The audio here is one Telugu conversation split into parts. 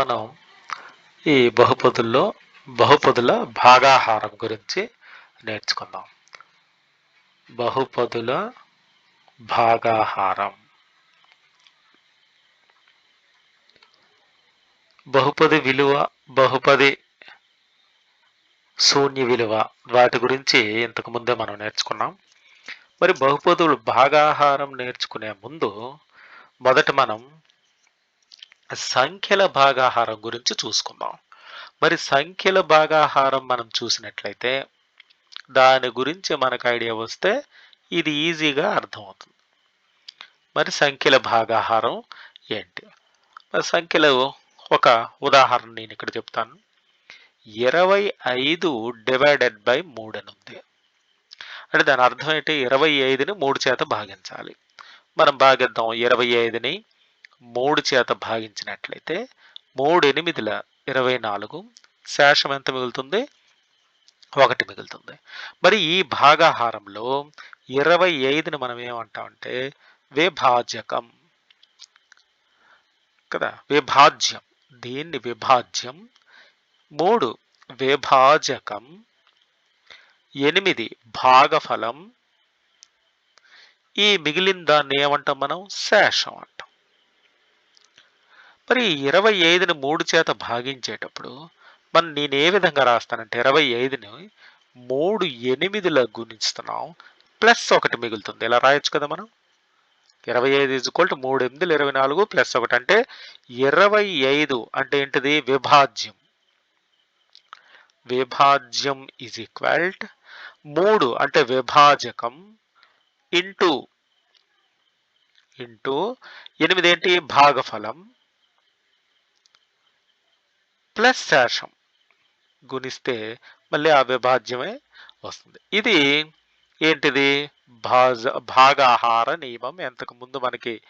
మనం ఈ బహుపదుల్లో బహుపదుల భాగాహారం గురించి నేర్చుకుందాం. బహుపదుల భాగాహారం. బహుపది విలువ బహుపది శూన్య విలువ వాటి గురించి ఇంతకు ముందే మనం నేర్చుకున్నాం. మరి బహుపదులు భాగాహారం నేర్చుకునే ముందు మొదట మనం సంఖ్యల భాగాహారం గురించి చూసుకుందాం. మరి సంఖ్యల భాగాహారం మనం చూసినట్లయితే దాని గురించి మనకు ఐడియా వస్తే ఇది ఈజీగా అర్థమవుతుంది. మరి సంఖ్యల భాగాహారం ఏంటి? మరి సంఖ్యలు ఒక ఉదాహరణ నేను ఇక్కడ చెప్తాను. ఇరవై ఐదు డివైడెడ్ బై మూడు అని ఉంది. అంటే దాని అర్థం ఏంటి? ఇరవై ఐదుని మూడు చేత భాగించాలి. మనం భాగిద్దాం ఇరవై ఐదుని మూడు చేత భాగించినట్లయితే మూడు ఎనిమిదిల ఇరవై నాలుగు శేషం ఎంత మిగులుతుంది? ఒకటి మిగులుతుంది. మరి ఈ భాగాహారంలో ఇరవై ఐదుని మనం ఏమంటామంటే విభాజకం కదా? విభాజ్యం. దీన్ని విభాజ్యం. మూడు విభాజకం. ఎనిమిది భాగఫలం. ఈ మిగిలిన దాన్ని ఏమంటాం మనం? శేషం అంటాం. మరి ఇరవై ఐదుని మూడు చేత భాగించేటప్పుడు మనం నేను ఏ విధంగా రాస్తానంటే ఇరవై ఐదుని మూడు ఎనిమిదిలా గుణిస్తున్నాం ప్లస్ ఒకటి మిగులుతుంది. ఇలా రాయొచ్చు కదా మనం? ఇరవై ఐదు ఈజ్ ఈక్వల్ టు మూడు ఎనిమిదిలు ఇరవై నాలుగు ప్లస్ ఒకటి అంటే ఇరవై ఐదు అంటే ఏంటిది? విభాజ్యం. విభాజ్యం ఈజ్ ఈక్వల్ మూడు అంటే విభాజకం ఇంటూ ఇంటూ ఎనిమిది ఏంటి? భాగఫలం. ప్లస్ శేషం గుణిస్తే మళ్ళీ ఆ విభాజ్యమే వస్తుంది. ఇది ఏంటిది? భాజ భాగాహార నియమం. ఎంతకు ముందు మనకి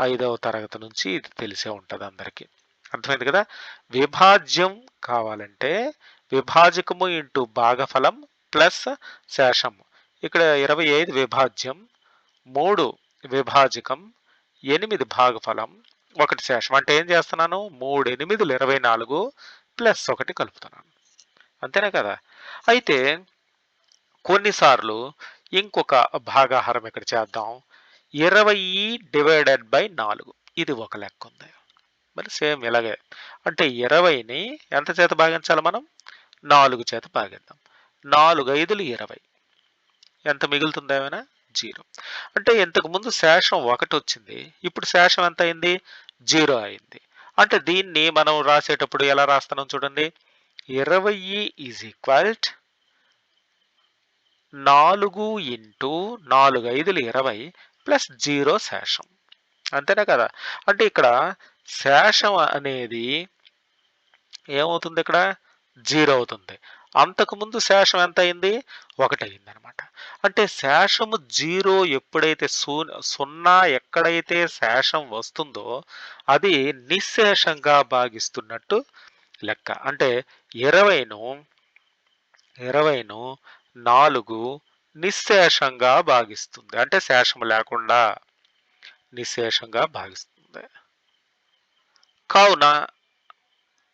ఐదవ తరగతి నుంచి ఇది తెలిసే ఉంటుంది అందరికీ. అర్థమైంది కదా? విభాజ్యం కావాలంటే విభాజకము ఇంటూ భాగఫలం ప్లస్ శేషం ఇక్కడ ఇరవై ఐదు విభాజ్యం మూడు విభాజకం ఎనిమిది భాగఫలం ఒకటి శేషం అంటే ఏం చేస్తున్నాను? మూడు ఎనిమిదిలు ఇరవై నాలుగు ప్లస్ ఒకటి కలుపుతున్నాను. అంతేనా కదా? అయితే కొన్నిసార్లు ఇంకొక భాగాహారం ఇక్కడ చేద్దాం. ఇరవై డివైడెడ్ బై నాలుగు. ఇది ఒక లెక్క ఉంది. మరి సేమ్ ఇలాగే. అంటే ఇరవైని ఎంత చేత భాగించాలి మనం? నాలుగు చేత భాగిద్దాం. నాలుగు ఐదులు ఇరవై. ఎంత మిగులుతుంది ఏమైనా? జీరో. అంటే ఇంతకుముందు శేషం ఒకటి వచ్చింది. ఇప్పుడు శేషం ఎంత అయింది? జీరో అయింది. అంటే దీన్ని మనం రాసేటప్పుడు ఎలా రాస్తున్నాం చూడండి. ఇరవై ఈజ్ ఈక్వల్ నాలుగు ఇంటూ నాలుగు ఐదులు ఇరవై ప్లస్ జీరో శేషం. అంతేనా కదా? అంటే ఇక్కడ శేషం అనేది ఏమవుతుంది ఇక్కడ? జీరో అవుతుంది. అంతకుముందు శేషం ఎంత అయింది ఒకటి అయింది అనమాట అంటే శేషము జీరో ఎప్పుడైతే సున్నా ఎక్కడైతే శేషం వస్తుందో అది నిశ్శేషంగా భాగిస్తున్నట్టు లెక్క. అంటే ఇరవైను ఇరవైను నాలుగు నిశ్శేషంగా భాగిస్తుంది. అంటే శేషం లేకుండా నిశ్శేషంగా భాగిస్తుంది. కావున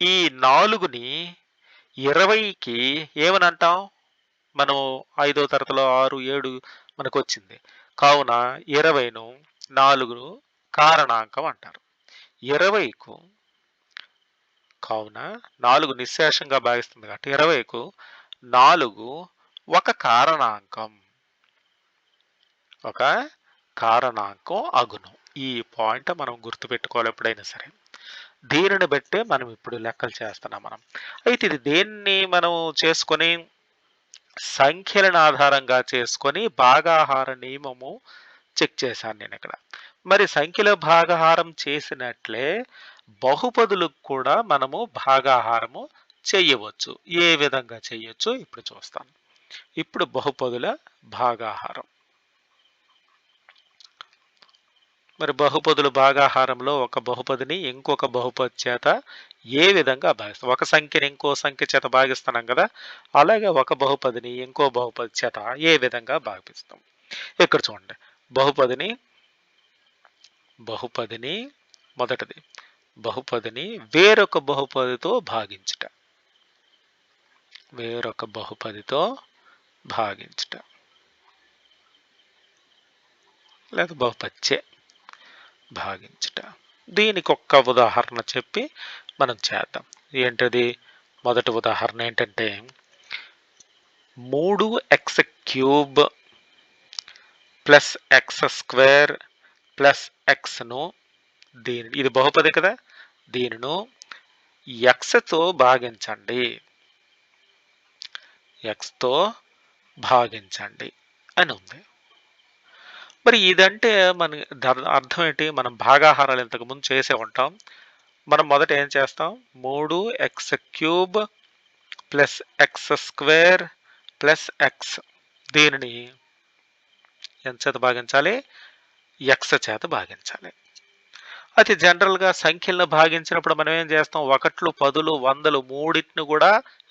ఈ నాలుగుని ఇరవైకి ఏమని అంటాం మనం ఐదో తరగతిలో ఆరు ఏడు మనకు వచ్చింది కావున ఇరవైను నాలుగును కారణాంకం అంటారు. ఇరవైకు కావున నాలుగు నిశ్శేషంగా భావిస్తుంది కాబట్టి ఇరవైకు నాలుగు ఒక కారణాంకం. ఒక కారణాంకం అగును. ఈ పాయింట్ మనం గుర్తుపెట్టుకోవాలి ఎప్పుడైనా సరే. దీనిని బట్టే మనం ఇప్పుడు లెక్కలు చేస్తున్నాం మనం. అయితే ఇది దేన్ని మనం చేసుకొని సంఖ్యలను ఆధారంగా చేసుకొని భాగాహార నియమము చెక్ చేశాను నేను ఇక్కడ. మరి సంఖ్యలో భాగాహారం చేసినట్లే బహుపదులకు కూడా మనము భాగాహారము చేయవచ్చు. ఏ విధంగా చేయొచ్చు ఇప్పుడు చూస్తాను. ఇప్పుడు బహుపదుల భాగాహారం. మరి బహుపదులు భాగాహారంలో ఒక బహుపదిని ఇంకొక బహుపది చేత ఏ విధంగా భాగిస్తాం? ఒక సంఖ్యని ఇంకో సంఖ్య చేత భాగిస్తున్నాం కదా అలాగే ఒక బహుపదిని ఇంకో బహుపది చేత ఏ విధంగా భాగిస్తాం? ఇక్కడ చూడండి. బహుపదిని బహుపదిని మొదటిది. బహుపదిని వేరొక బహుపదితో భాగించుట. వేరొక బహుపదితో భాగించుట. లేదా బహుపచ్చే భాగించుట. దీనికి ఒక్క ఉదాహరణ చెప్పి మనం చేద్దాం. ఏంటది? మొదటి ఉదాహరణ ఏంటంటే మూడు x cube plus x square plus ఎక్స్ను దీని ఇది బహుపది కదా? దీనిను ఎక్స్తో భాగించండి. ఎక్స్తో భాగించండి అని ఉంది. మరి ఇదంటే మన అర్థం ఏంటి? మనం భాగాహారాలు ఇంతకుముందు చేసే ఉంటాం. మనం మొదట ఏం చేస్తాం? మూడు x cube plus x square plus x దీనిని ఎంత చేత భాగించాలి? ఎక్స్ చేత భాగించాలి. అయితే జనరల్గా సంఖ్యలను భాగించినప్పుడు మనం ఏం చేస్తాం? ఒకట్లు పదులు వందలు మూడింటిని కూడా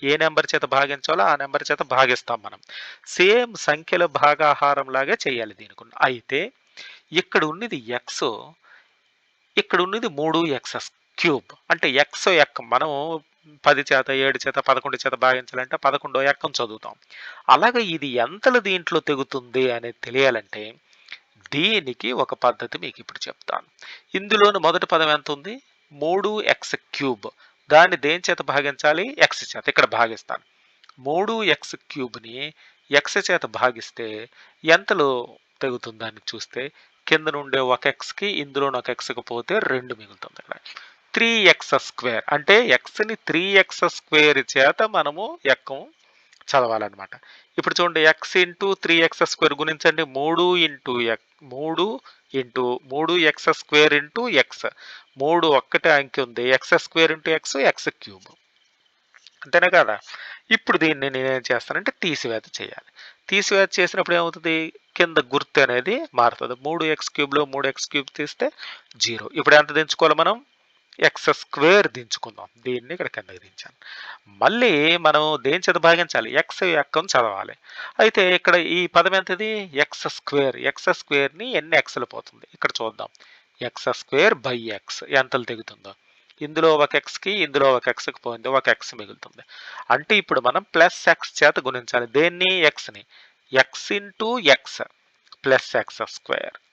ఏ నెంబర్ చేత భాగించాలో ఆ నెంబర్ చేత భాగిస్తాం మనం. సేమ్ సంఖ్యల భాగాహారం లాగే చేయాలి దీనికి. అయితే ఇక్కడ ఉన్నది ఎక్స్ ఇక్కడ ఉన్నది మూడు ఎక్స్ క్యూబ్ అంటే ఎక్స్ ఎక్ మనం పది చేత ఏడు చేత పదకొండు చేత భాగించాలంటే పదకొండో ఎక్కం చదువుతాం. అలాగే ఇది ఎంతలు దీంట్లో తెగుతుంది అనేది తెలియాలంటే దీనికి ఒక పద్ధతి మీకు ఇప్పుడు చెప్తాను. ఇందులోని మొదటి పదం ఎంత ఉంది మూడు ఎక్స్ క్యూబ్ దాన్ని దేని చేత భాగించాలి? ఎక్స్ చేత. ఇక్కడ భాగిస్తాను. మూడు ఎక్స్ క్యూబ్ని ఎక్స్ చేత భాగిస్తే ఎంతలో తెగుతుందని చూస్తే? కింద నుండే ఒక ఎక్స్కి ఇందులోని ఒక ఎక్స్కి పోతే రెండు మిగులుతుంది ఇక్కడ. త్రీ ఎక్స్ స్క్వేర్ అంటే ఎక్స్ని త్రీ ఎక్స్ స్క్వేర్ చేత మనము ఎక్కం చదవాలన్నమాట. ఇప్పుడు చూడండి x into three x square గుణించండి మూడు ఇంటూ ఎక్ మూడు ఇంటూ మూడు ఎక్స్ స్క్వేర్ ఇంటూ ఎక్స్. మూడు ఒక్కటే అంకె ఉంది x square into x x cube. అంతేనా కదా? ఇప్పుడు దీన్ని నేనేం చేస్తానంటే తీసివేత చేయాలి. తీసివేత చేసినప్పుడు ఏమవుతుంది? కింద గుర్తు అనేది మారుతుంది. మూడు ఎక్స్ క్యూబ్లో మూడు ఎక్స్ క్యూబ్ తీస్తే జీరో. ఇప్పుడు ఎంత దించుకోవాలి మనం? ఎక్స్ స్క్వేర్ దించుకుందాం. దీన్ని ఇక్కడ కిందకి దించాను మళ్ళీ మనం దేని చేత భాగించాలి? ఎక్స్ ఎక్కం చదవాలి. అయితే ఇక్కడ ఈ పదం ఎంతది? X square. ఎక్స్ స్క్వేర్ని ఎన్ని ఎక్స్లు పోతుంది? ఇక్కడ చూద్దాం. ఎక్స్ స్క్వేర్ బై ఎక్స్ ఎంతలు తెగుతుందో? ఇందులో ఒక ఎక్స్కి ఇందులో ఒక ఎక్స్కి పోయింది. ఒక ఎక్స్ మిగులుతుంది. అంటే ఇప్పుడు మనం ప్లస్ ఎక్స్ చేత గుణించాలి. దేన్ని? ఎక్స్ని x into x plus x square.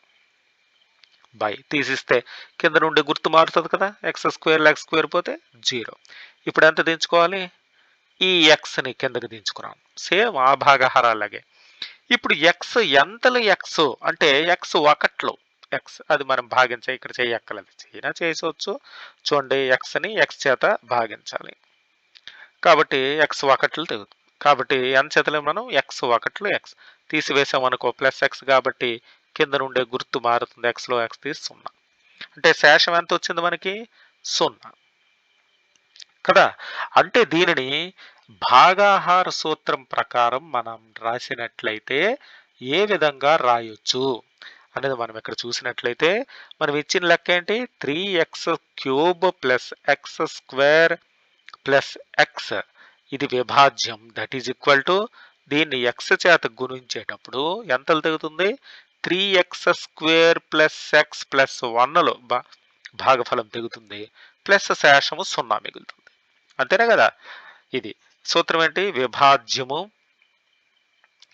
By. తీసిస్తే కింద నుండి గుర్తు మారుతుంది కదా ఎక్స్ స్క్వేర్ ఎక్స్ స్క్వేర్ పోతే జీరో. ఇప్పుడు ఎంత దించుకోవాలి? ఈ ఎక్స్ని కిందకి దించుకున్నాం. సేమ్ ఆ భాగహారాలాగే ఇప్పుడు ఎక్స్ ఎంతలు ఎక్స్ అంటే ఎక్స్ ఒకట్లు. ఎక్స్ అది మనం భాగించే ఇక్కడ చేయక్కర్లేదు. చేయనా చేసుకోవచ్చు చూడండి ఎక్స్ని ఎక్స్ చేత భాగించాలి. కాబట్టి ఎక్స్ ఒకట్లు తెగుతుంది కాబట్టి ఎంత చేతలే మనం? ఎక్స్ ఒకట్లు ఎక్స్ తీసివేసామనుకో ప్లస్ ఎక్స్ కాబట్టి కింద నుండే గుర్తు మారుతుంది ఎక్స్లో ఎక్స్ తీసి సున్నా. అంటే శేషం ఎంత వచ్చింది మనకి? సున్నా. కదా? అంటే దీనిని భాగాహార సూత్రం ప్రకారం మనం రాసినట్లయితే ఏ విధంగా రాయొచ్చు అనేది మనం ఇక్కడ చూసినట్లయితే మనం ఇచ్చిన లెక్క ఏంటి? Three x cube plus x square plus x ఇది విభాజ్యం. దట్ ఈజ్ ఈక్వల్ టు దీన్ని ఎక్స్ చేత గుణించేటప్పుడు ఎంత తగ్గుతుంది? Three x square plus x plus వన్లో బా భాగఫలం తెగుతుంది ప్లస్ శేషము సున్నా మిగులుతుంది. అంతేనా కదా? ఇది సూత్రం ఏంటి? విభాజ్యము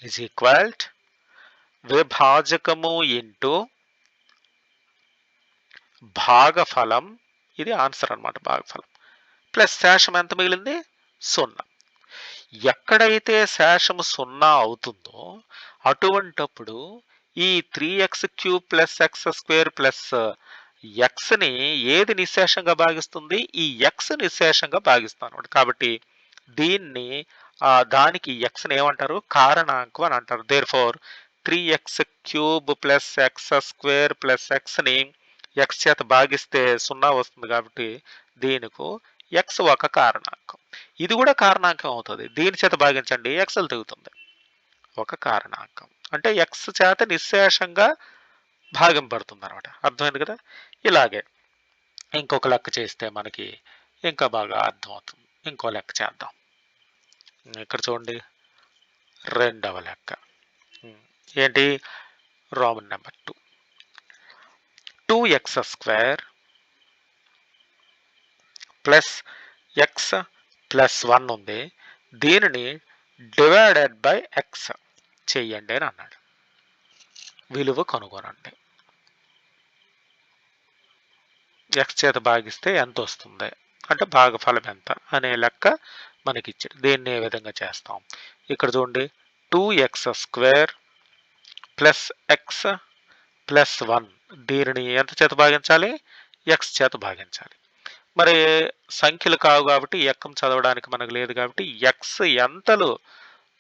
ఇజ్ ఈక్వల్ట్ విభాజకము ఇంటూ భాగఫలం. ఇది ఆన్సర్ అన్నమాట భాగఫలం. ప్లస్ శేషం ఎంత మిగిలింది? సున్నా. ఎక్కడైతే శేషము సున్నా అవుతుందో అటువంటప్పుడు ఈ three x cube plus x square plus ఎక్స్ని ఏది నిశేషంగా భాగిస్తుంది? ఈ ఎక్స్ నిశేషంగా భాగిస్తాను కాబట్టి దీన్ని ఆ, దానికి ఎక్స్ని ఏమంటారు? కారణాంకం అని అంటారు. Therefore three x cube plus x square plus ఎక్స్ని X చేత భాగిస్తే సున్నా వస్తుంది కాబట్టి దీనికి ఎక్స్ ఒక కారణాంకం. ఇది కూడా కారణాంకం అవుతుంది. దీని చేత భాగించండి. ఎక్స్ఎల్ తెగుతుంది ఒక కారణాంకం. అంటే ఎక్స్ చేత నిశ్శేషంగా భాగం పడుతుంది అనమాట అర్థమైంది కదా? ఇలాగే. ఇంకొక లెక్క చేస్తే మనకి ఇంకా బాగా అర్థమవుతుంది. ఇంకో లెక్క చేద్దాం. ఇక్కడ చూడండి. రెండవ లెక్క. ఏంటి? Roman number two two x square plus x plus one ఉంది. దీనిని డివైడెడ్ బై ఎక్స్ చెయ్యండి అని అన్నాడు. విలువ కనుగొనండి. ఎక్స్ చేత భాగిస్తే ఎంత వస్తుంది? అంటే భాగఫలం ఎంత? అనే లెక్క మనకి ఇచ్చారు దీన్ని ఏ విధంగా చేస్తాం? ఇక్కడ చూడండి two x square plus x plus one దీనిని ఎంత చేత భాగించాలి? ఎక్స్ చేత భాగించాలి. మరి సంఖ్యలు కావు కాబట్టి ఎక్కం చదవడానికి మనకు లేదు కాబట్టి ఎక్స్ ఎంతలు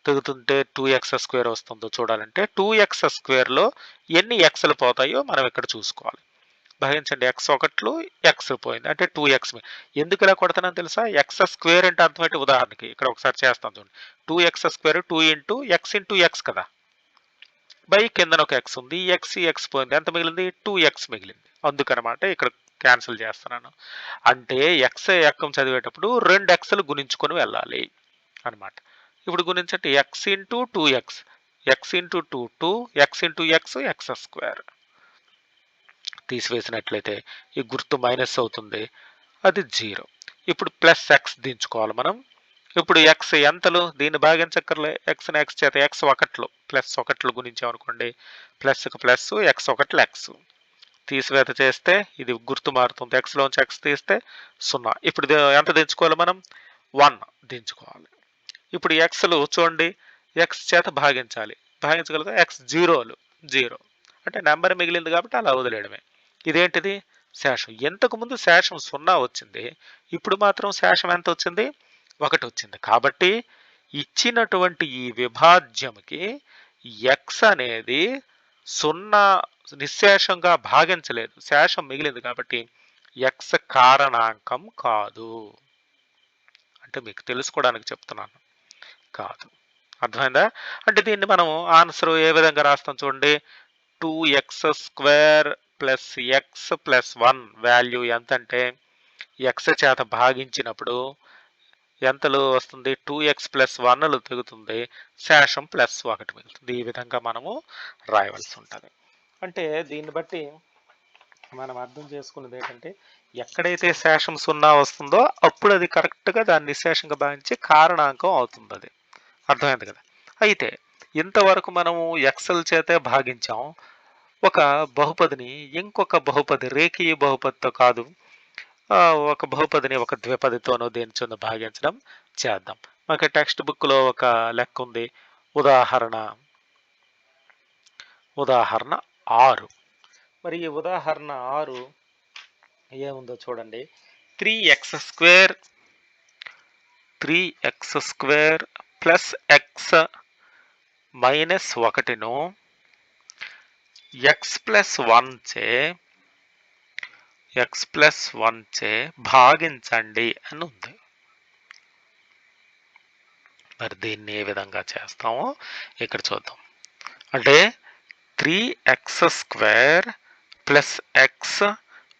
తెగుతుంటే టూ ఎక్స్ స్క్వేర్ వస్తుందో చూడాలంటే టూ ఎక్స్ స్క్వేర్లో ఎన్ని ఎక్స్లు పోతాయో మనం ఇక్కడ చూసుకోవాలి. భాగించండి ఎక్స్ ఒకట్లు ఎక్స్ పోయింది. అంటే టూ ఎక్స్ ఎందుకు ఇలా కొడతానని తెలుసా? ఎక్స్ స్క్వేర్ అంటే అర్థమైతే ఉదాహరణకి ఇక్కడ ఒకసారి చేస్తాను చూడండి. Two x square two into x into x కదా? బై కిందన ఒక ఎక్స్ ఉంది. ఎక్స్ ఎక్స్ పోయింది. ఎంత మిగిలింది? టూ ఎక్స్ మిగిలింది. అందుకనమాట ఇక్కడ క్యాన్సిల్ చేస్తున్నాను. అంటే ఎక్స్ ఎక్కం చదివేటప్పుడు రెండు ఎక్స్లు గుణించుకొని వెళ్ళాలి అనమాట ఇప్పుడు గుణించండి. X into two x x into two two x into x x square తీసివేసినట్లయితే ఈ గుర్తు మైనస్ అవుతుంది. అది జీరో ఇప్పుడు ప్లస్ ఎక్స్ దించుకోవాలి మనం. ఇప్పుడు ఎక్స్ ఎంతలు? దీన్ని భాగించక్కర్లే ఎక్స్ని ఎక్స్ చేత ఎక్స్ ఒకట్లు. ప్లస్ ఒకట్లు గుణించామనుకోండి. ప్లస్కి ప్లస్ ఎక్స్ ఒకట్లు ఎక్స్ తీసివేత చేస్తే ఇది గుర్తు మారుతుంది. ఎక్స్లోంచి ఎక్స్ తీస్తే సున్నా. ఇప్పుడు ఎంత దించుకోవాలి మనం? వన్ దించుకోవాలి. ఇప్పుడు ఎక్స్లు చూడండి ఎక్స్ చేత భాగించాలి. భాగించగలిగితే ఎక్స్ జీరోలు జీరో. అంటే నెంబర్ మిగిలింది కాబట్టి అలా వదిలేయడమే. ఇదేంటిది? శేషం ఇంతకుముందు శేషం సున్నా వచ్చింది. ఇప్పుడు మాత్రం శేషం ఎంత వచ్చింది? ఒకటి వచ్చింది. కాబట్టి ఇచ్చినటువంటి ఈ విభాజ్యంకి ఎక్స్ అనేది సున్నా నిశ్శేషంగా భాగించలేదు. శేషం మిగిలింది కాబట్టి ఎక్స్ కారణాంకం కాదు. అంటే మీకు తెలుసుకోవడానికి చెప్తున్నాను. కాదు. అర్థమైందా? అంటే దీన్ని మనం ఆన్సర్ ఏ విధంగా రాస్తాం చూడండి. Two X square plus X plus one value ఎంత అంటే ఎక్స్ చేత భాగించినప్పుడు ఎంతలో వస్తుంది? టూ ఎక్స్ ప్లస్ వన్లు తెగుతుంది. శేషం ప్లస్ ఒకటి మిగులుతుంది ఈ విధంగా మనము రాయవలసి ఉంటుంది. అంటే దీన్ని బట్టి మనం అర్థం చేసుకున్నది ఏంటంటే ఎక్కడైతే శేషం సున్నా వస్తుందో అప్పుడు అది కరెక్ట్గా దాన్ని నిశేషంగా భావించి కారణాంకం అవుతుంది అది అర్థమైంది కదా. అయితే ఇంతవరకు మనము ఎక్సెల్ చేతే భాగించాం. ఒక బహుపదిని ఇంకొక బహుపది రేఖీయ బహుపదితో కాదు ఒక బహుపదిని ఒక ద్విపదితోనో దేనితోనో భాగించడం చేద్దాం. మనకి టెక్స్ట్ బుక్లో ఒక లెక్క ఉంది. ఉదాహరణ ఉదాహరణ ఆరు. మరి ఈ ఉదాహరణ ఆరు ఏముందో చూడండి. Three x square three x square plus x minus ఒకటిను x plus one చే ఎక్స్ ప్లస్ వన్ చే భాగించండి అని ఉంది. మరి దీన్ని ఏ విధంగా చేస్తామో ఇక్కడ చూద్దాం. అంటే three x square plus x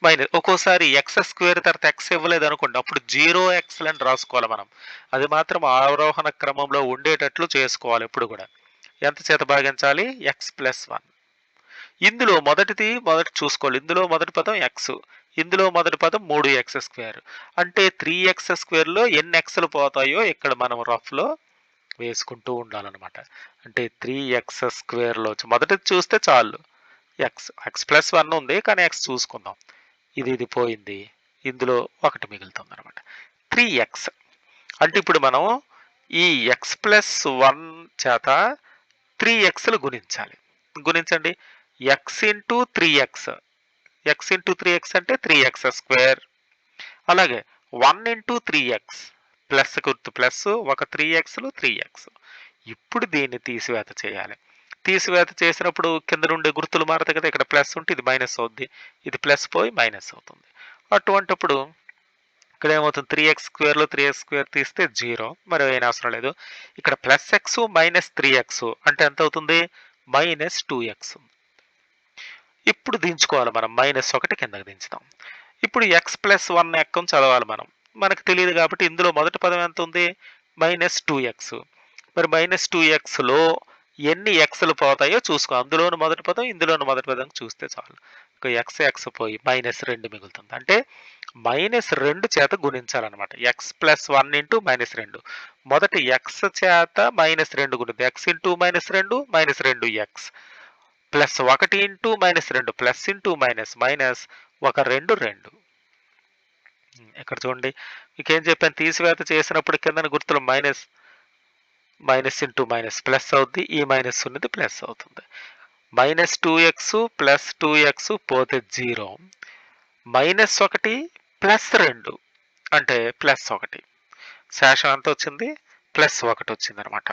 minus ఒక్కోసారి ఎక్స్ స్క్వేర్ తర్వాత ఎక్స్ ఇవ్వలేదు అనుకోండి అప్పుడు జీరో ఎక్స్ అని రాసుకోవాలి మనం. అది మాత్రం ఆరోహణ క్రమంలో ఉండేటట్లు చేసుకోవాలి ఎప్పుడు కూడా. ఎంత చేత భాగించాలి? ఎక్స్ ప్లస్ వన్ ఇందులో మొదటిది మొదటి చూసుకోవాలి. ఇందులో మొదటి పదం ఎక్స్ ఇందులో మొదటి పదం మూడు ఎక్స్ స్క్వేర్ అంటే త్రీ ఎక్స్ స్క్వేర్లో ఎన్ని ఎక్స్లు పోతాయో ఇక్కడ మనం రఫ్లో వేసుకుంటూ ఉండాలన్నమాట. అంటే త్రీ ఎక్స్ స్క్వేర్లో మొదటిది చూస్తే చాలు. ఎక్స్ ఎక్స్ ప్లస్ వన్ ఉంది కానీ ఎక్స్ చూసుకుందాం. ఇది ఇది పోయింది. ఇందులో ఒకటి మిగులుతుంది అనమాట త్రీ ఎక్స్. అంటే ఇప్పుడు మనం ఈ ఎక్స్ ప్లస్ వన్ చేత త్రీ ఎక్స్లు గుణించాలి. గుణించండి. X into three x. X into three x అంటే త్రీ ఎక్స్ స్క్వేర్. అలాగే one into three x. Plus గుర్తు ప్లస్ ఒక త్రీ ఎక్స్లు త్రీ ఎక్స్. ఇప్పుడు దీన్ని తీసివేత చేయాలి. తీసివేత చేసినప్పుడు కింద నుండే గుర్తులు మారుతాయి కదా ఇక్కడ ప్లస్ ఉంటే ఇది మైనస్ అవుద్ది. ఇది ప్లస్ పోయి మైనస్ అవుతుంది. అటువంటిప్పుడు ఇక్కడ ఏమవుతుంది? త్రీ ఎక్స్ స్క్వేర్లో త్రీ ఎక్స్ స్క్వేర్ తీస్తే జీరో. మరి ఏం అవసరం లేదు. ఇక్కడ plus x minus three x అంటే ఎంత అవుతుంది? మైనస్ టూ ఎక్స్ ఇప్పుడు దించుకోవాలి మనం. మైనస్ ఒకటి కిందకి దించుదాం. ఇప్పుడు ఎక్స్ ప్లస్ వన్ ఎక్కం చదవాలి మనం. మనకు తెలియదు కాబట్టి ఇందులో మొదటి పదం ఎంత ఉంది? మైనస్ టూ ఎక్స్ మరి మైనస్ టూ ఎక్స్లో ఎన్ని ఎక్స్లు పోతాయో చూసుకో. అందులోని మొదటి పదం ఇందులోని మొదటి పదం చూస్తే చాలు. ఎక్స్ ఎక్స్ పోయి మైనస్ రెండు మిగులుతుంది. అంటే మైనస్ రెండు చేత గుణించాలన్నమాట. X plus one into minus రెండు. మొదటి ఎక్స్ చేత మైనస్ రెండు గుణింది ఎక్స్ ఇంటూ మైనస్ రెండు మైనస్ రెండు ఎక్స్ ప్లస్ ఒకటి ఇంటూ మైనస్ రెండు. ప్లస్ ఇంటూ మైనస్ మైనస్ ఒక రెండు రెండు. ఇక్కడ చూడండి. మీకేం చెప్పాను? తీసివేత చేసినప్పుడు కింద గుర్తులు minus minus into minus plus అవుద్ది ఈ మైనస్ ఉన్నది ప్లస్ అవుతుంది. Minus two x plus two x పోతే జీరో మైనస్ ఒకటి ప్లస్ రెండు. అంటే ప్లస్ ఒకటి. శేషం ఎంత వచ్చింది? ప్లస్ ఒకటి వచ్చింది అనమాట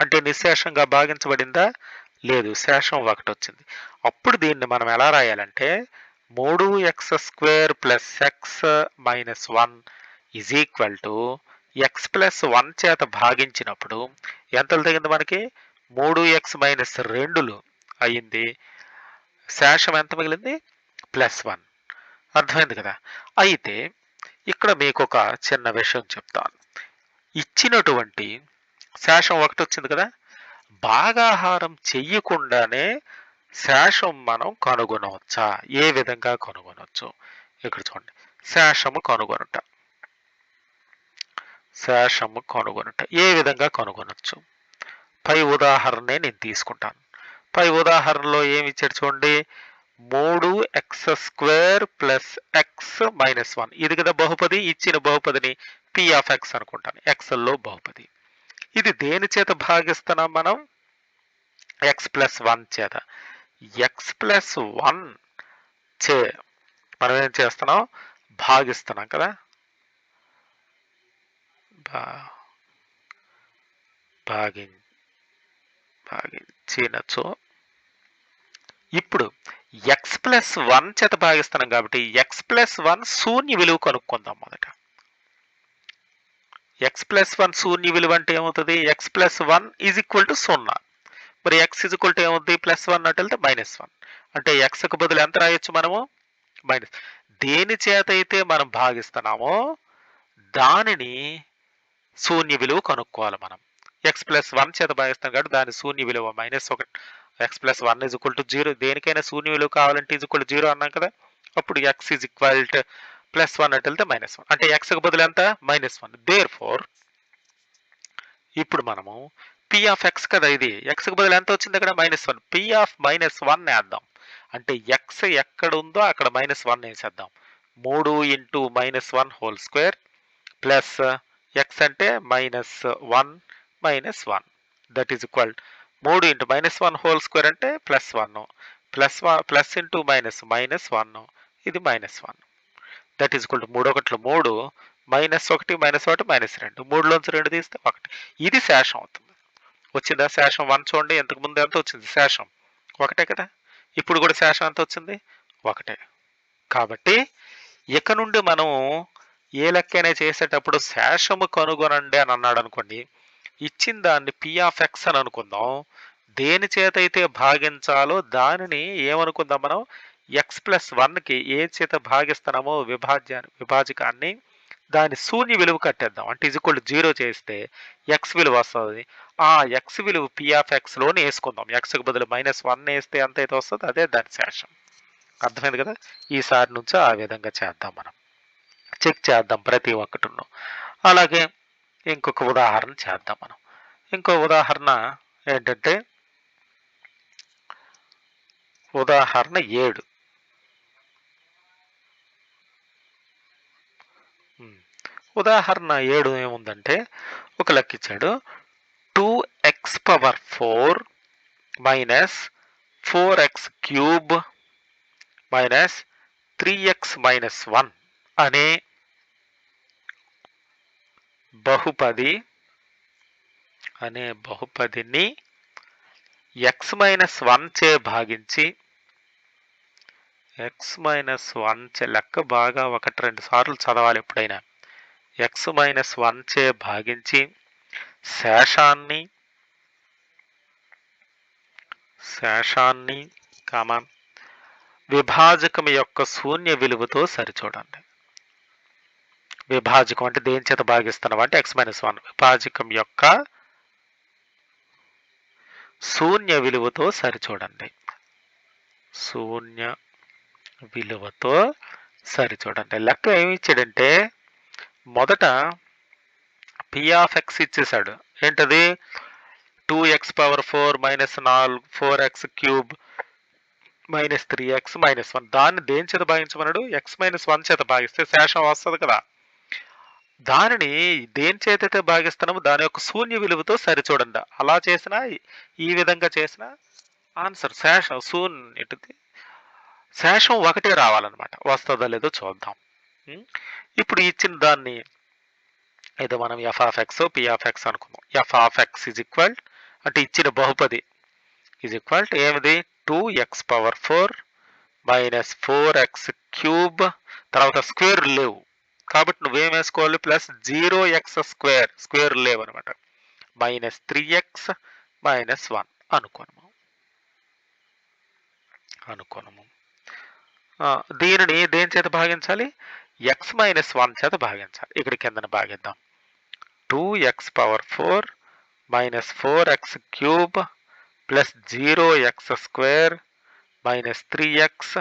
అంటే నిశేషంగా భాగించబడిందా? లేదు శేషం ఒకటి వచ్చింది. అప్పుడు దీన్ని మనం ఎలా రాయాలంటే మూడు x square plus x minus one is equal to x plus one చేత భాగించినప్పుడు ఎంతలు తగింది మనకి? మూడు ఎక్స్ మైనస్ రెండులు అయ్యింది. శేషం ఎంత మిగిలింది? Plus one. అర్థమైంది కదా? అయితే ఇక్కడ మీకు ఒక చిన్న విషయం చెప్తాను. ఇచ్చినటువంటి శేషం ఒకటి వచ్చింది కదా? భాగాహారం చెయ్యకుండానే శేషం మనం కనుగొనవచ్చా? ఏ విధంగా కనుగొనవచ్చు? ఇక్కడ చూడండి. శేషము కనుగొనట. శేషము కనుగొనుట. ఏ విధంగా కనుగొనొచ్చు? పై ఉదాహరణే నేను తీసుకుంటాను. పై ఉదాహరణలో ఏమి ఇచ్చాడు చూడండి. మూడు x square plus x minus one. ఇది కదా బహుపది ఇచ్చిన బహుపదిని పి ఆఫ్ ఎక్స్ అనుకుంటాను. ఎక్స్ఎల్లో బహుపది. ఇది దేని చేత భాగిస్తున్నాం మనం? ఎక్స్ ప్లస్ వన్ చేత. ఎక్స్ ప్లస్ వన్ చే మనం ఏం చేస్తున్నాం? భాగిస్తున్నాం కదా. భాగి భాగించినచో ఇప్పుడు ఎక్స్ ప్లస్ వన్ చేత భాగిస్తున్నాం కాబట్టి ఎక్స్ ప్లస్ వన్ శూన్య విలువ కనుక్కుందాం మొదట. ఎక్స్ ప్లస్ వన్ శూన్య విలువ అంటే ఏమవుతుంది? X plus one is equal to సున్నా. మరి ఎక్స్ ఈజ్ ఈక్వల్ టు ఏమవుతుంది? ప్లస్ వన్ అంటే వెళ్తే మైనస్ వన్ అంటే ఎక్స్కి బదులు ఎంత రాయొచ్చు మనము? మైనస్ దేని చేత అయితే మనం భాగిస్తున్నామో దానిని శూన్య విలువ కనుక్కోవాలి మనం. ఎక్స్ ప్లస్ వన్ చేత భాగిస్తాం కాబట్టి దాని శూన్య విలువ మైనస్ ఒకటి. X plus one is equal to zero దేనికైనా శూన్య విలువ కావాలంటే ఇజ్ ఈక్వల్ జీరో అన్నాం కదా? అప్పుడు x is equal to plus one అంటే వెళ్తే మైనస్ వన్ అంటే ఎక్స్కి బదులు ఎంత? మైనస్ వన్ దేర్ ఫోర్ ఇప్పుడు మనము పి ఆఫ్ ఎక్స్ కదా ఇది. ఎక్స్కి బదులు ఎంత వచ్చింది అక్కడ? Minus one p of minus one వేద్దాం. అంటే ఎక్స్ ఎక్కడ ఉందో అక్కడ మైనస్ వన్ వేసేద్దాం. మూడు into minus one whole square plus x అంటే minus one minus one that is equal మూడు into minus one whole square అంటే plus one plus one plus into minus minus one ఇది minus one that is equal to మూడు ఒకట్లు మూడు మైనస్ ఒకటి మైనస్ ఒకటి మైనస్ రెండు. మూడులోంచి రెండు తీస్తే ఒకటి. ఇది శేషం అవుతుంది. వచ్చిందా? శేషం వన్ చూడండి. ఎంతకు ముందు ఎంత వచ్చింది? శేషం ఒకటే కదా? ఇప్పుడు కూడా శేషం ఎంత వచ్చింది? ఒకటే. కాబట్టి ఇక నుండి మనము ఏ లెక్కైనా చేసేటప్పుడు శేషము కనుగొనండి అని అన్నాడు అనుకోండి ఇచ్చిన దాన్ని పి ఆఫ్ ఎక్స్ అని అనుకుందాం. దేని చేత అయితే భాగించాలో దానిని ఏమనుకుందాం మనం? ఎక్స్ ప్లస్ వన్కి ఏ చేత భాగిస్తున్నామో విభాజ్య విభాజకాన్ని దాని శూన్య విలువ కట్టేద్దాం. అంటే ఇది జీరో చేస్తే ఎక్స్ విలువ వస్తుంది. ఆ ఎక్స్ విలువ పి ఆఫ్ ఎక్స్లోనే వేసుకుందాం. ఎక్స్కి బదులు మైనస్ వన్ వేస్తే ఎంత అయితే వస్తుందో అదే దాని శేషం అర్థమైంది కదా? ఈసారి నుంచి ఆ విధంగా చేద్దాం మనం. చెక్ చేద్దాం ప్రతి ఒక్కటిను. అలాగే ఇంకొక ఉదాహరణ చేద్దాం మనం. ఇంకో ఉదాహరణ ఏంటంటే ఉదాహరణ ఏడు. ఉదాహరణ ఏడు ఏముందంటే ఒక లెక్క ఇచ్చాడు. Two x power four minus four x cube minus three x minus one అనే బహుపది అనే బహుపదిని ఎక్స్ మైనస్ వన్ చే భాగించి ఎక్స్ మైనస్ వన్ చే లెక్క బాగా ఒకటి రెండు సార్లు చదవాలి ఎప్పుడైనా. ఎక్స్ మైనస్ వన్ చే భాగించి శేషాన్ని శేషాన్ని కామ విభాజకం యొక్క శూన్య విలువతో సరిచూడండి. విభాజకం అంటే దేని చేత భాగిస్తున్నాం అంటే ఎక్స్ మైనస్ వన్. విభాజకం యొక్క శూన్య విలువతో సరిచూడండి. శూన్య విలువతో సరిచూడండి. లెక్క ఏమి ఇచ్చాడంటే మొదట పి ఆఫ్ ఎక్స్ ఇచ్చేసాడు ఏంటది? Two x power four minus నాలుగు four x cube minus three x minus one దాన్ని దేని చేత భాగించమన్నాడు? ఎక్స్ మైనస్ వన్ చేత భాగిస్తే శేషం వస్తుంది కదా. దానిని దేని చేతైతే భాగిస్తున్నామో దాని యొక్క శూన్య విలువతో సరిచూడండి. అలా చేసినా ఈ విధంగా చేసినా ఆన్సర్ శేషం శూన్యటిది శేషం ఒకటే రావాలన్నమాట. వస్తుందో లేదో చూద్దాం? ఇప్పుడు ఇచ్చిన దాన్ని ఏదో మనం f of x p of x అనుకుందాం. F of x is equal అంటే ఇచ్చిన బహుపది ఇజ్ ఈక్వల్ టు ఏమిది? Two x power four minus four x cube తర్వాత స్క్వేర్ లేవు. కాబట్టి నువ్వేం వేసుకోవాలి? Plus zero x square square లేవు అనమాట minus three x minus one అనుకోనము అనుకోనము దీనిని దేని చేత భాగించాలి? ఎక్స్ మైనస్ వన్ చేత భాగించాలి. ఇక్కడ కిందన భాగిద్దాం. Two x power four minus four x cube plus zero x square minus three x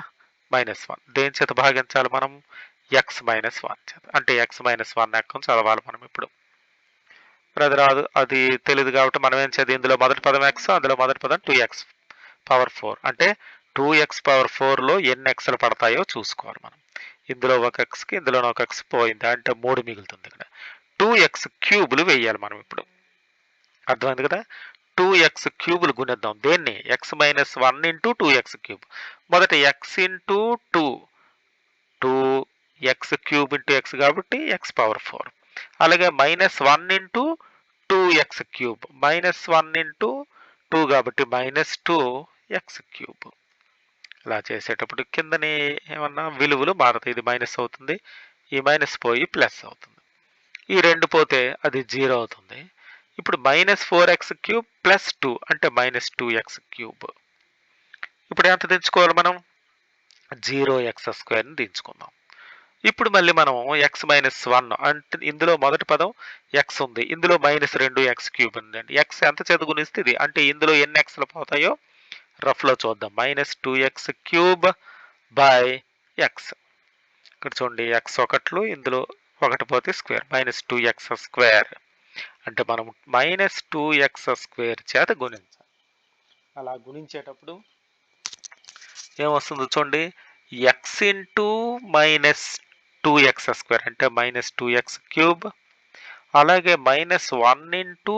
minus one. దేని చేత భాగించాలి మనం? ఎక్స్ మైనస్ వన్ చేత అంటే ఎక్స్ మైనస్ వన్ ఎక్కం చదవాలి మనం ఇప్పుడు. బ్రదర్ అది రాదు అది తెలియదు కాబట్టి మనం ఏం చేయాలి? ఇందులో మొదటి పదం ఎక్స్ అందులో మొదటి పదం టూ ఎక్స్ పవర్ ఫోర్ అంటే టూ ఎక్స్ పవర్ ఫోర్లో ఎన్ని ఎక్స్లు పడతాయో చూసుకోవాలి మనం. ఇందులో ఒక ఎక్స్కి ఇందులో ఒక ఎక్స్ పోయింది? అంటే మూడు మిగులుతుంది ఇక్కడ. టూ ఎక్స్ క్యూబులు వేయాలి మనం ఇప్పుడు. అర్థమైంది కదా? టూ ఎక్స్ క్యూబులు గుణిద్దాం. దేన్ని? X minus one into two x cube మొదట x into two two x cube into x కాబట్టి ఎక్స్ పవర్ ఫోర్ అలాగే minus one into two x cube minus one into two కాబట్టి మైనస్ టూ ఎక్స్ క్యూబ్ ఇలా చేసేటప్పుడు కిందని ఏమన్నా విలువలు మారుతాయి. ఇది మైనస్ అవుతుంది. ఈ మైనస్ పోయి ప్లస్ అవుతుంది. ఈ రెండు పోతే అది జీరో అవుతుంది. ఇప్పుడు minus four X cube plus two అంటే మైనస్ టూ ఎక్స్ క్యూబ్ ఇప్పుడు ఎంత తెచ్చుకోవాలి మనం? జీరో ఎక్స్ స్క్వేర్ని దించుకుందాం. ఇప్పుడు మళ్ళీ మనం ఎక్స్ మైనస్ వన్ అంటే ఇందులో మొదటి పదం ఎక్స్ ఉంది. ఇందులో మైనస్ రెండు ఎక్స్ క్యూబ్ ఉందండి. ఎక్స్ ఎంత చేత గుణిస్తే ఇది. అంటే ఇందులో ఎన్ని ఎక్స్లు పోతాయో రఫ్లో చూద్దాం. Minus two x cube by x ఇక్కడ చూడండి ఎక్స్ ఒకట్లు ఇందులో ఒకటి పోతే square minus two x square అంటే మనం మైనస్ టూ ఎక్స్ స్క్వేర్ చేత గుణించాలి. అలా గుణించేటప్పుడు ఏమొస్తుందో చూడండి? X into minus two x square అంటే మైనస్ టూ ఎక్స్ క్యూబ్. అలాగే minus one into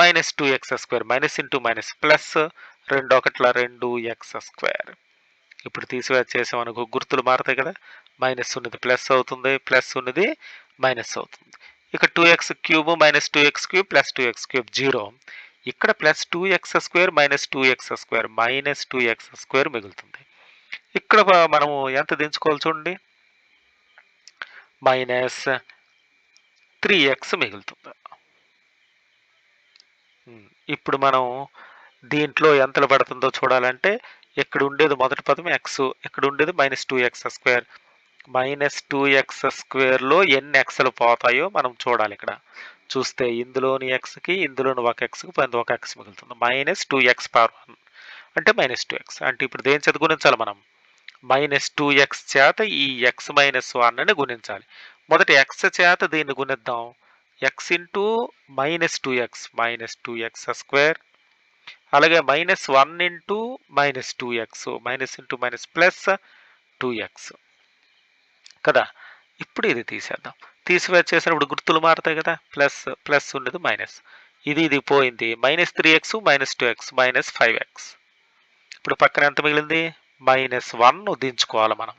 minus two x square minus into minus plus రెండు ఒకట్ల రెండు ఎక్స్ స్క్వేర్. ఇప్పుడు తీసివేసి చేసామనుకో గుర్తులు మారుతాయి కదా. మైనస్ ఉన్నది ప్లస్ అవుతుంది ప్లస్ ఉన్నది మైనస్ అవుతుంది. ఇక two x cube minus two x cube plus two x cube zero. ఇక్కడ plus two x square minus two x square minus two x square మిగులుతుంది. ఇక్కడ మనము ఎంత దించుకోవాలి చూడండి. మైనస్ త్రీ ఎక్స్ మిగులుతుంది. ఇప్పుడు మనం దీంట్లో ఎంతలు పడుతుందో చూడాలంటే ఇక్కడ ఉండేది మొదటి పదం ఎక్స్ ఇక్కడ ఉండేది minus two x square minus two x స్క్వేర్లో ఎన్ని ఎక్స్లు పోతాయో మనం చూడాలి ఇక్కడ. చూస్తే ఇందులోని ఎక్స్కి ఇందులోని ఒక ఎక్స్కి పది ఒక ఎక్స్ మిగులుతుంది. Minus two x power one అంటే మైనస్ టూ ఎక్స్ అంటే ఇప్పుడు దేని చదువు గురించాలి మనం? మైనస్ టూ ఎక్స్ చేత ఈ ఎక్స్ మైనస్ వన్ అని గుణించాలి. మొదట ఎక్స్ చేత దీన్ని గుణిద్దాం. X into minus two x minus two x square అలాగే minus one into minus two x minus into minus plus two x కదా? ఇప్పుడు ఇది తీసేద్దాం. తీసివేసేసినప్పుడు గుర్తులు మారుతాయి కదా? ప్లస్ ప్లస్ ఉండదు మైనస్ ఇది ఇది పోయింది. Minus three x minus two x minus five x ఇప్పుడు పక్కన ఎంత మిగిలింది? మైనస్ వన్ దించుకోవాలి మనం.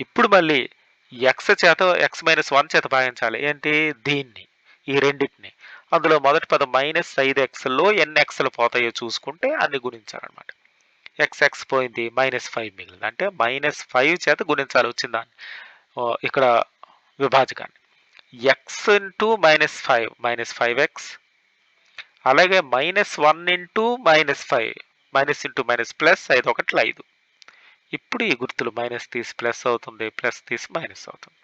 ఇప్పుడు మళ్ళీ ఎక్స్ చేత ఎక్స్ మైనస్ వన్ చేత భాగించాలి. ఏంటి? దీన్ని ఈ రెండింటిని. అందులో మొదటి పదం మైనస్ ఐదు ఎక్స్లో ఎన్ని ఎక్స్లు పోతాయో చూసుకుంటే అన్ని గుణించాలన్నమాట. ఎక్స్ ఎక్స్ పోయింది మైనస్ ఫైవ్ మిగిలింది. అంటే మైనస్ ఫైవ్ చేత గుణించాలి వచ్చిందాన్ని ఇక్కడ విభాజకాన్ని. X into minus five minus five x. అలాగే minus one into minus five minus into minus plus ఐదు ఒకట్లు ఐదు. ఇప్పుడు ఈ గుర్తులు మైనస్ తీసి ప్లస్ అవుతుంది ప్లస్ తీసి మైనస్ అవుతుంది.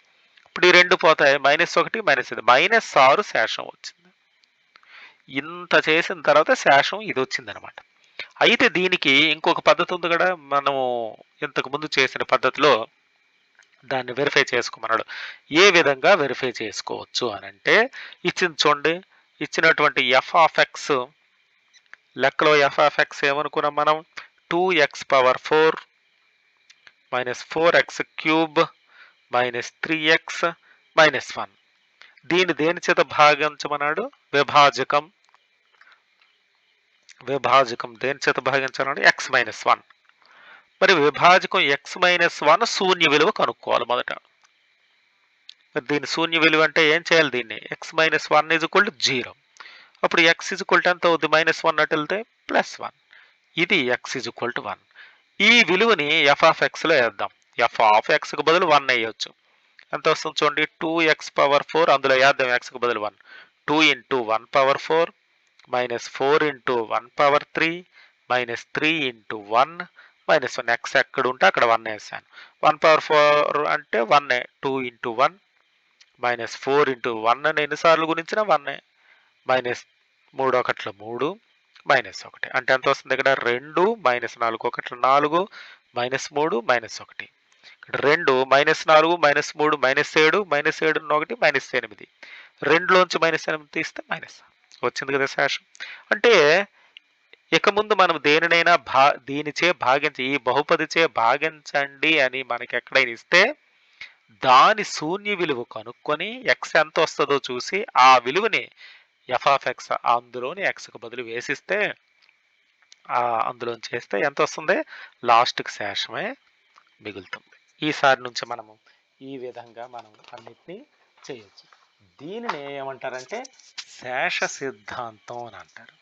ఇప్పుడు ఈ రెండు పోతాయి మైనస్ ఒకటి మైనస్ ఇది మైనస్ ఆరు శేషం వచ్చింది. ఇంత చేసిన తర్వాత శేషం ఇది వచ్చిందనమాట. అయితే దీనికి ఇంకొక పద్ధతి ఉంది కదా మనము ఇంతకుముందు చేసిన పద్ధతిలో దాన్ని వెరిఫై చేసుకోమన్నాడు. ఏ విధంగా వెరిఫై చేసుకోవచ్చు అని అంటే ఇచ్చింది చూడండి ఇచ్చినటువంటి ఎఫ్ ఆఫ్ ఎక్స్ లెక్కలో ఎఫ్ ఆఫ్ ఎక్స్ ఏమనుకున్నాం మనం? Two x power four minus four x cube minus three x minus one దీన్ని దేని చేత భాగించమన్నాడు? విభాజకం. విభాజకం దేని చేత భాగించాలంటే ఎక్స్ మైనస్ వన్ మరి విభాజకం ఎక్స్ మైనస్ వన్ శూన్య విలువ కనుక్కోవాలి మొదట. మరి దీని శూన్య విలువ అంటే ఏం చేయాలి దీన్ని? X minus one is equal to zero అప్పుడు ఎక్స్ ఈజ్ ఈక్వల్ టు ఎంత అవుద్ది? మైనస్ వన్ అటు వెళ్తే ప్లస్ వన్ ఇది x is equal to one ఈ విలువని ఎఫ్ ఆఫ్ ఎక్స్లో వేద్దాం. ఎఫ్ ఆఫ్ ఎక్స్కి బదులు వన్ వేయొచ్చు. ఎంత వస్తుంది చూడండి? టూ ఎక్స్ పవర్ ఫోర్ అందులో వేద్దాం ఎక్స్కి బదులు one two into one power four minus four into one power three minus three into one minus one x ఎక్కడ ఉంటే అక్కడ వన్ వేసాను. వన్ పవర్ ఫోర్ అంటే one two into one minus four into one అని ఎన్నిసార్లు గుణించిన వన్ మైనస్ మూడు ఒకట్ల మూడు మైనస్ ఒకటి. అంటే ఎంత వస్తుంది ఇక్కడ? రెండు మైనస్ నాలుగు ఒకటి నాలుగు మైనస్ మూడు మైనస్ ఒకటి. ఇక్కడ రెండు మైనస్ నాలుగు మైనస్ మూడు మైనస్ ఏడు మైనస్ ఏడు ఒకటి మైనస్ ఎనిమిది. రెండులోంచి మైనస్ ఎనిమిది తీస్తే మైనస్. వచ్చింది కదా శేషం అంటే ఇక ముందు మనం దేనినైనా భా దీనిచే భాగించి ఈ బహుపదిచే భాగించండి అని మనకి ఎక్కడైనా ఇస్తే దాని శూన్య విలువ కనుక్కొని ఎక్స్ ఎంత వస్తుందో చూసి ఆ విలువని ఎఫ్ ఆఫ్ ఎక్స్ అందులోని ఎక్స్కి బదులు వేసిస్తే అందులో చేస్తే ఎంత వస్తుంది లాస్ట్కి శేషమే మిగులుతుంది. ఈసారి నుంచి మనము ఈ విధంగా మనం అన్నిటినీ చేయొచ్చు. దీనిని ఏమంటారంటే శేష సిద్ధాంతం అని అంటారు.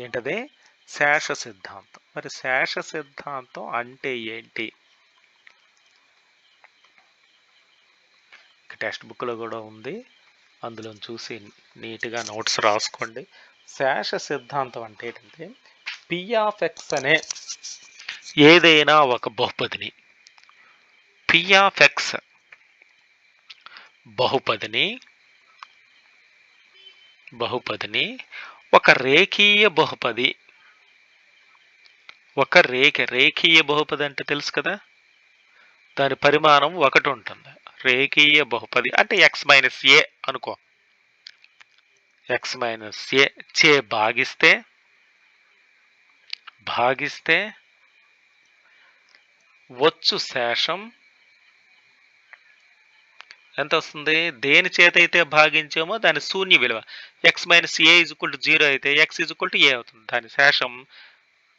ఏంటది? శేష సిద్ధాంతం. మరి శేష సిద్ధాంతం అంటే ఏంటి? టెక్స్ట్ బుక్లో కూడా ఉంది. అందులో చూసి నీట్గా నోట్స్ రాసుకోండి. శేష సిద్ధాంతం అంటే ఏంటంటే పి ఆఫ్ ఎక్స్ అనే ఏదైనా ఒక బహుపదిని పి ఆఫ్ ఎక్స్ బహుపదిని బహుపదిని ఒక రేఖీయ బహుపది ఒక రేఖ రేఖీయ బహుపది అంటే తెలుసు కదా? దాని పరిమాణం ఒకటి ఉంటుంది. రేఖీయ బహుపది అంటే ఎక్స్ మైనస్ ఏ అనుకో. ఎక్స్ మైనస్ ఏ చే భాగిస్తే భాగిస్తే వచ్చు శేషం. ఎంత వస్తుంది? దేని చేత అయితే భాగించామో దాని శూన్య విలువ. X minus a is to zero అయితే ఎక్స్ ఇజ్ టు ఏ అవుతుంది. దాని శేషం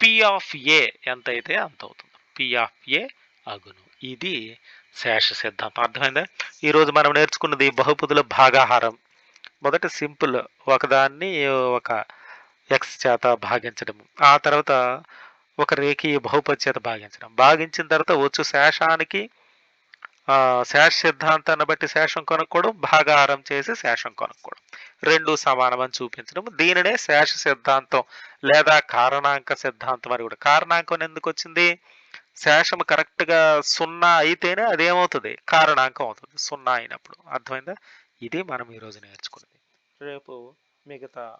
పి ఆఫ్ ఏ ఎంత అయితే అంత అవుతుంది. పి ఆఫ్ ఏ అగును. ఇది శేష సిద్ధాంతం. అర్థమైందా? ఈరోజు మనం నేర్చుకున్నది బహుపదుల భాగాహారం. మొదట సింపుల్ ఒకదాన్ని ఒక ఎక్స్ చేత భాగించడం ఆ తర్వాత ఒక రేఖీయ బహుపది చేత భాగించడం. భాగించిన తర్వాత వచ్చు శేషానికి ఆ, శేష సిద్ధాంతాన్ని బట్టి శేషం కొనుక్కోవడం భాగాహారం చేసి శేషం కొనుక్కోవడం. రెండు సమానమని చూపించడం దీనినే శేష సిద్ధాంతం లేదా కారణాంక సిద్ధాంతం అని కూడా. కారణాంకం ఎందుకు వచ్చింది? శేషం కరెక్ట్గా సున్నా అయితేనే అదేమవుతుంది? కారణాంకం అవుతుంది. సున్నా అయినప్పుడు. అర్థమైందా? ఇది మనం ఈరోజు నేర్చుకున్నది. రేపు మిగతా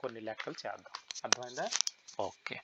కొన్ని లెక్కలు చేద్దాం. అర్థమైందా? ఓకే.